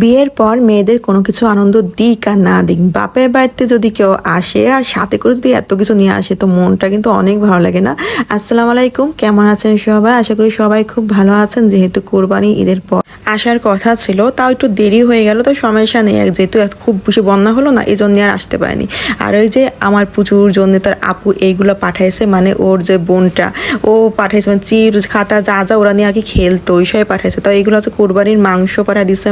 বিয়ের পর মেয়েদের কোনো কিছু আনন্দ দিক আর না দিক, বাপের বাড়িতে যদি কেউ আসে আর সাথে করে যদি এত কিছু নিয়ে আসে, তো মনটা কিন্তু অনেক ভালো লাগে না। আসসালামু আলাইকুম, কেমন আছেন সবাই? আশা করি সবাই খুব ভালো আছেন, যেহেতু কোরবানি ঈদের পর আসার কথা ছিল, তাও একটু দেরি হয়ে গেল, তো সমস্যা নেই। যেহেতু খুব বেশি বন্যা হলো না, এই জন্য আর আসতে পারেনি। আর ওই যে আমার পুজোর জন্য তার আপু এইগুলো পাঠাইছে মানে ওর যে বোনটা, ও পাঠাইছে মানে চির খাতা যা যা ওরা নিয়ে আর কি খেলতো, ওই সবাই পাঠাইছে। তো এইগুলো হচ্ছে কোরবানির মাংস পাঠা দিছে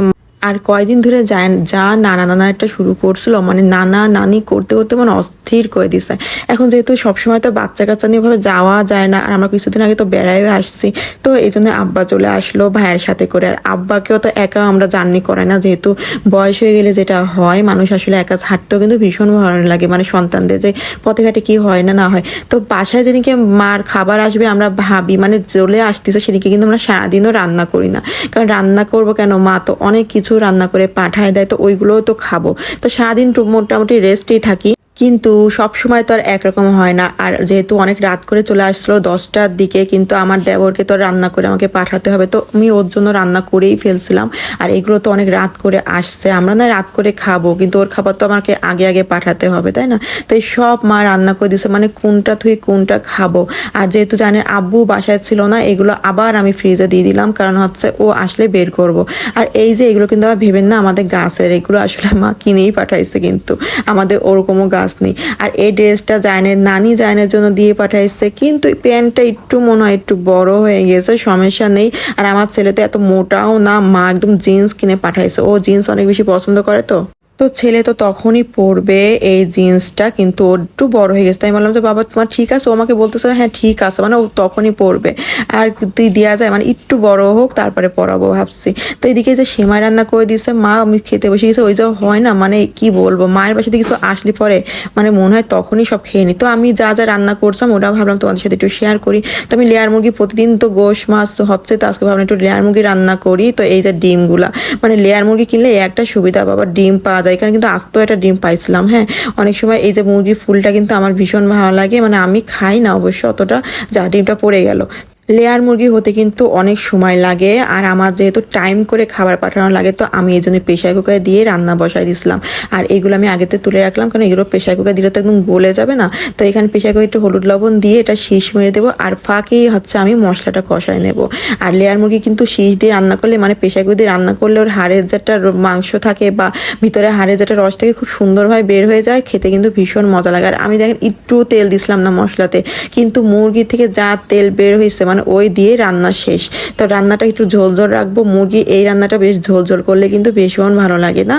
আর কয়দিন ধরে যায় যা নানা নানা একটা শুরু করছিল মানে নানা নানি করতে করতে মানে অস্থির করে দিছে এখন যেহেতু সবসময় তো বাচ্চা কাচ্চা নিয়ে ভাবে যাওয়া যায় না, আর আমরা কিছুদিন আগে তো বেড়াইও আসছি, তো এই জন্য আব্বা চলে আসলো ভাইয়ের সাথে করে। আর আব্বাকেও তো একা আমরা জার্নি করাই না, যেহেতু বয়স হয়ে গেলে যেটা হয়, মানুষ আসলে একা হাঁটতেও কিন্তু ভীষণ ভালো লাগে মানে সন্তানদের যে পথে ঘাটে কি হয় না না হয়। তো বাসায় যেদিনকে মার খাবার আসবে আমরা ভাবি মানে চলে আসতেছে সেদিকে কিন্তু আমরা সারাদিনও রান্না করি না। কারণ রান্না করব কেন? মা তো অনেক কিছু রান্না করে পাঠায় দেয় তো ওইগুলোও তো খাব। তো সারাদিন মোটামুটি রেস্টেই থাকি। কিন্তু সব সময় তো আর একরকম হয় না। আর যেহেতু অনেক রাত করে চলে আসলো, দশটার দিকে কিন্তু আমার দেবরকে তো রান্না করে আমাকে পাঠাতে হবে। তো আমি ওর জন্য রান্না করেই ফেলছিলাম। আর এগুলো তো অনেক রাত করে আসছে। আমরা না রাত করে খাব, কিন্তু ওর খাবার তো আমাকে আগে আগে পাঠাতে হবে, তাই না? তো এই সব মা রান্না করে দিছে মানে কোনটা থুই, কোনটা খাব। আর যেহেতু জানেন আব্বু বাসায় ছিল না, এগুলো আবার আমি ফ্রিজে দিয়ে দিলাম, কারণ হচ্ছে ও আসলে বের করব। আর এই যে এগুলো কিন্তু আবার ভেবেন না, আমাদের গাছের, এগুলো আসলে মা কিনেই পাঠাইছে কিন্তু। আমাদের ওরকমও গাছ নেই আর এই ড্রেসটা জায়নের নানি জায়নের জন্য দিয়ে পাঠাইছে, কিন্তু প্যান্টটা একটু মনে হয় একটু বড় হয়ে গেছে, সমস্যা নেই। আর আমার ছেলে তো এত মোটাও না, মা একদম জিন্স কিনে পাঠাইছে। ও জিন্স অনেক বেশি পছন্দ করে তো। তো ছেলে তো তখনই পরবে এই জিন্সটা, কিন্তু ওর একটু বড় হয়ে গেছে। তাই বললাম যে, বাবা, তোমার ঠিক আছে? ও আমাকে বলতেছে হ্যাঁ ঠিক আছে। মানে ও তখনই পরবে। আর তুই দেওয়া যায় মানে একটু বড় হোক, তারপরে পরাবো ভাবছি। তো এদিকে যে সেমাই রান্না করে দিয়েছে, মা আমি খেতে বসে গেছে, ওই যা হয় না মানে কি বলব, মায়ের বাসাতে কিছু আসলে পরে মানে মনে হয় তখনই সব খেয়ে নি তো আমি যা যা রান্না করছিলাম, ওটাও ভাবলাম তোমাদের সাথে একটু শেয়ার করি। তো আমি লেয়ার মুরগি প্রতিদিন তো গোশ মাছ হচ্ছে, তো আজকে ভাবলাম একটু লেয়ার মুরগি রান্না করি। তো এই যে ডিমগুলা মানে লেয়ার মুরগি কিনলে একটা সুবিধা, বাবা, ডিম পাওয়া যায়। এখানে কিন্তু আস্ত একটা ডিম পাইছিলাম হ্যাঁ। অনেক সময় এই যে মুরগির ফুলটা কিন্তু আমার ভীষণ ভালো লাগে। মানে আমি খাই না অবশ্য অতটা, যা ডিমটা পড়ে গেল। লেয়ার মুরগি হতে কিন্তু অনেক সময় লাগে, আর আমার যেহেতু টাইম করে খাবার পাঠানো লাগে, তো আমি এই জন্য প্রেশার কুকারে দিয়ে রান্না বসাই দিছিলাম। আর এগুলো আমি আগেতে তুলে রাখলাম, কারণ এগুলো প্রেশার কুকার দিলে তো একদম গলে যাবে না। তো এখানে প্রেশার কুকারে একটু হলুদ লবণ দিয়ে এটা শীষ মেরে দেবো, আর ফাঁকেই হচ্ছে আমি মশলাটা কষায় নেব। আর লেয়ার মুরগি কিন্তু শীষ দিয়ে রান্না করলে মানে প্রেশার কুকার দিয়ে রান্না করলে ওর হাড়ের যেটা মাংস থাকে বা ভিতরে হাড়ের যেটা রস থাকে খুব সুন্দরভাবে বের হয়ে যায়, খেতে কিন্তু ভীষণ মজা লাগে। আর আমি দেখেন একটু তেল দিছিলাম না মশলাতে, কিন্তু মুরগি থেকে যা তেল বের হয়েছে মানে ওই দিয়ে রান্না শেষ। তো রান্নাটা একটু ঝোল ঝোল রাখব। মুরগি, এই রান্নাটা বেশ ঝোল ঝোল করলে কিন্তু ভীষণ ভালো লাগে, না?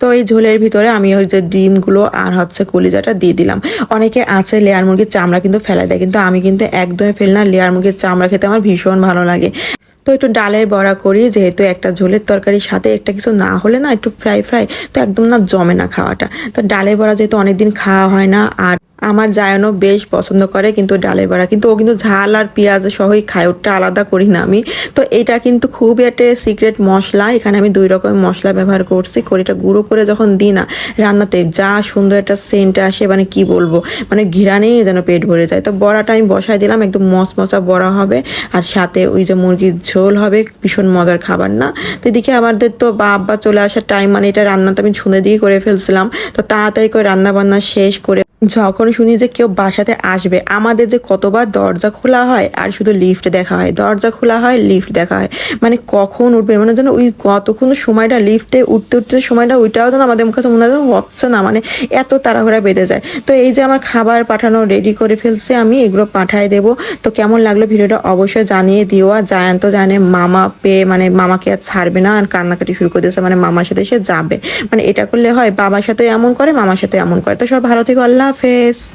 তো এই ঝোলের ভিতরে আমি ওই যে ডিমগুলো আর হচ্ছে কলিজাটা দিয়ে দিলাম। অনেকে আছে লেয়ার মুরগির চামড়া কিন্তু ফেলা দেয়, কিন্তু আমি কিন্তু একদমই ফেল না। লেয়ার মুরগির চামড়া খেতে আমার ভীষণ ভালো লাগে। তো একটু ডালের বড়া করি, যেহেতু একটা ঝোলের তরকারির সাথে একটা কিছু না হলে না একটু ফ্রাই ফ্রাই, তো একদম না জমে না খাওয়াটা। তো ডালের বড়া যেহেতু অনেকদিন খাওয়া হয় না, আর আমার জায়নও বেশ পছন্দ করে কিন্তু ডালের বড়া। কিন্তু ও কিন্তু ঝাল আর পেঁয়াজ সহই খায় ওটা আলাদা করি না আমি। তো এটা কিন্তু খুবই একটা সিক্রেট মশলা, এখানে আমি দুই রকমের মশলা ব্যবহার করছি করে এটা গুঁড়ো করে যখন দিই না, রান্নাতে যা সুন্দর একটা সেন্ট আসে মানে কি বলব মানে ঘিরানেই যেন পেট ভরে যায়। তো বড়াটা আমি বসাই দিলাম, একদম মশমশা বড়া হবে, আর সাথে ওই যে মুরগির ঝোল হবে, ভীষণ মজার খাবার, না? তো এদিকে আমাদের তো বা আব্বা চলে আসার টাইম মানে এটা রান্নাটা আমি শুনে দিয়ে করে ফেলছিলাম। তো তাড়াতাড়ি করে রান্না বান্না শেষ করে যখন শুনি যে কেউ বাসাতে আসবে, আমাদের যে কতবার দরজা খোলা হয় আর শুধু লিফট দেখা হয়, দরজা খোলা হয় লিফট দেখা হয়। মানে কখন উঠবে মানে যেন ওই কতক্ষণ সময়টা লিফটে উঠতে উঠতে সময়টা, ওইটাও যেন আমাদের কাছে মনে হয় হচ্ছে না মানে এত তাড়াহুড়া বেঁধে যায়। তো এই যে আমার খাবার পাঠানো রেডি করে ফেলছে আমি, এগুলো পাঠায় দেবো। তো কেমন লাগল ভিডিওটা অবশ্যই জানিয়ে দিও। আর জায়ান তো জানে মামা পেয়ে মানে মামাকে আর ছাড়বে না, আর কান্নাকাটি শুরু করে দিয়েছে মানে মামার সাথে সে যাবে। মানে এটা করলে হয়, বাবার সাথে এমন করে, মামার সাথে এমন করে। তো সব ভালো থেকে আল্লাহ হাফেজ।